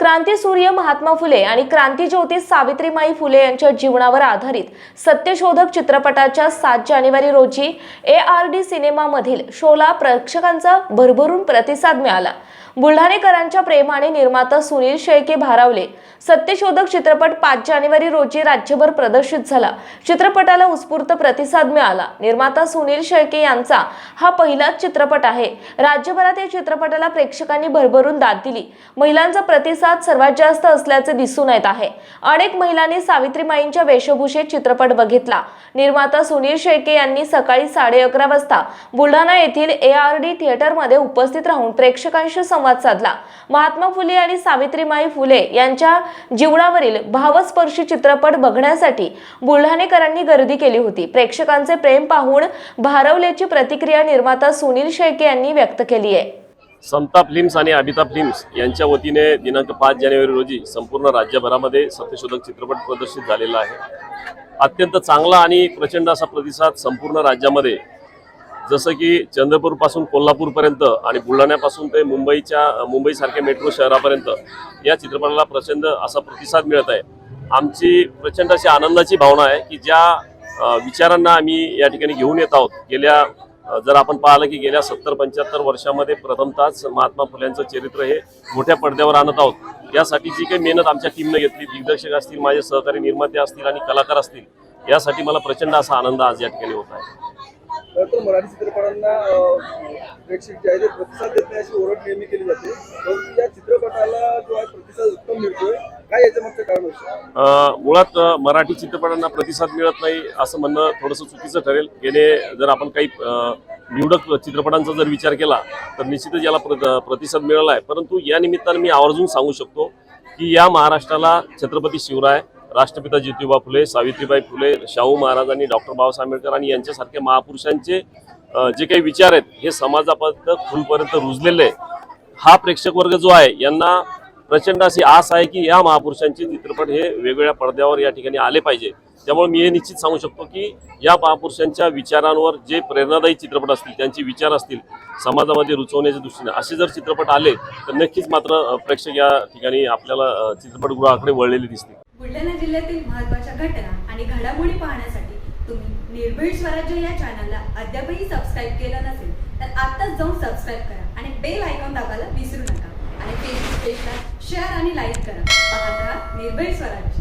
क्रांती सूर्य महात्मा फुले आणि क्रांतीज्योती सावित्रीमाई फुले यांच्या जीवनावर आधारित सत्यशोधक चित्रपटाच्या सात जानेवारी रोजी ए आर डी सिनेमामधील शोला प्रेक्षकांचा भरभरून प्रतिसाद मिळाला. बुलढाणेकरांच्या प्रेमाने निर्माता सुनील शेळके भारावले. सत्यशोधक चित्रपट पाच जानेवारी रोजी राज्यभर प्रदर्शित झाला. चित्रपटाला उत्स्फूर्त प्रतिसाद मिळाला. निर्माता सुनील शेळके यांचा हा पहिलाच चित्रपट आहे. राज्यभरात या चित्रपटाला प्रेक्षकांनी भरभरून दाद दिली. महिलांचा प्रतिसाद सर्वात जास्त असल्याचे दिसून येत आहे. अनेक महिलांनी सावित्रीमाईंच्या वेशभूषेत चित्रपट बघितला. निर्माता सुनील शेळके यांनी सकाळी साडे अकरा वाजता बुलढाणा येथील ए आर डी थिएटरमध्ये उपस्थित राहून प्रेक्षकांशी संवाद साधला. महात्मा फुले आणि सावित्रीमाई फुले यांच्या जीवनावरील भावस्पर्शी चित्रपट बघण्यासाठी बुलढाणेकरांनी गर्दी केली होती. प्रेक्षकांचे प्रेम पाहून भारवल्याची प्रतिक्रिया निर्माता सुनील शेळके यांनी व्यक्त केली आहे. संता फिल्म्स आणि अमिताभ फिल्म्स यांच्या वतीने दिनांक पाच जानेवारी रोजी संपूर्ण राज्यभरामध्ये सत्यशोधक चित्रपट प्रदर्शित झालेला आहे. अत्यंत चांगला आणि प्रचंड असा प्रतिसाद संपूर्ण राज्यामध्ये जसं की चंद्रपूरपासून कोल्हापूरपर्यंत आणि बुलढाण्यापासून ते मुंबईच्या मुंबईसारख्या मेट्रो शहरापर्यंत या चित्रपटाला प्रचंड असा प्रतिसाद मिळत आहे. आमची प्रचंड अशी आनंदाची भावना आहे की ज्या विचारांना आम्ही या ठिकाणी घेऊन येत आहोत गेल्या जर आपण पाहिलं की गेल्या सत्तर पंच्याहत्तर वर्षामध्ये प्रथमतःच महात्मा फुल्यांचं चरित्र हे मोठ्या पडद्यावर आणत आहोत. यासाठी जी काही मेहनत आमच्या टीमनं घेतली दिग्दर्शक असतील माझे सहकारी निर्माते असतील आणि कलाकार असतील यासाठी मला प्रचंड असा आनंद आज या ठिकाणी होत आहे. तर मराठी चित्रपटांना प्रेक्षक जे आहे ते प्रतिसाद देत नाही अशी ओरड नेहमी केली जाते. या चित्रपटाला जो आहे प्रतिसाद उत्तम मिळतोय. काय याच्या मुळात मराठी चित्रपटांना प्रतिसाद मिळत नाही असं म्हणणं थोडंसं चुकीचं ठरेल. गेले जर आपण काही निवडक चित्रपटांचा जर विचार केला तर निश्चितच याला प्र प्रतिसाद मिळाला आहे परंतु या निमित्तानं मी आवर्जून सांगू शकतो की या महाराष्ट्राला छत्रपती शिवराय राष्ट्रपिता ज्योतिबा फुले सावित्रीबाई फुले शाहू महाराज आणि डॉक्टर बाबासाहेब आंबेडकर आणि यांच्यासारख्या महापुरुषांचे जे काही विचार आहेत हे समाजापर्यंत खुलपर्यंत रुजलेले आहे हा प्रेक्षक वर्ग जो आहे यांना प्रचंड अशी आस आहे की या महापुरुषांचे चित्रपट हे वेगवेगळ्या पडद्यावर या ठिकाणी आले पाहिजे. त्यामुळे मी हे निश्चित सांगू शकतो की या महापुरुषांच्या विचारांवर जे प्रेरणादायी चित्रपट असतील त्यांचे विचार असतील समाजामध्ये रुचवण्याच्या दृष्टीने असे जर चित्रपट आले तर नक्कीच मात्र प्रेक्षक या ठिकाणी आपल्याला चित्रपटगृहाकडे वळलेले दिसतील. बुलढाणा जिल्ह्यातील महत्त्वाच्या घटना आणि घडामोडी पाहण्यासाठी तुम्ही निर्भीड स्वराज्य या चॅनलला अद्यापही सबस्क्राईब केलं नसेल तर आत्ताच जाऊन सबस्क्राईब करा आणि बेल आयकॉन दाबायला विसरू शेअर आणि लाईक करा. पाहत राहा निर्भय स्वराज्य.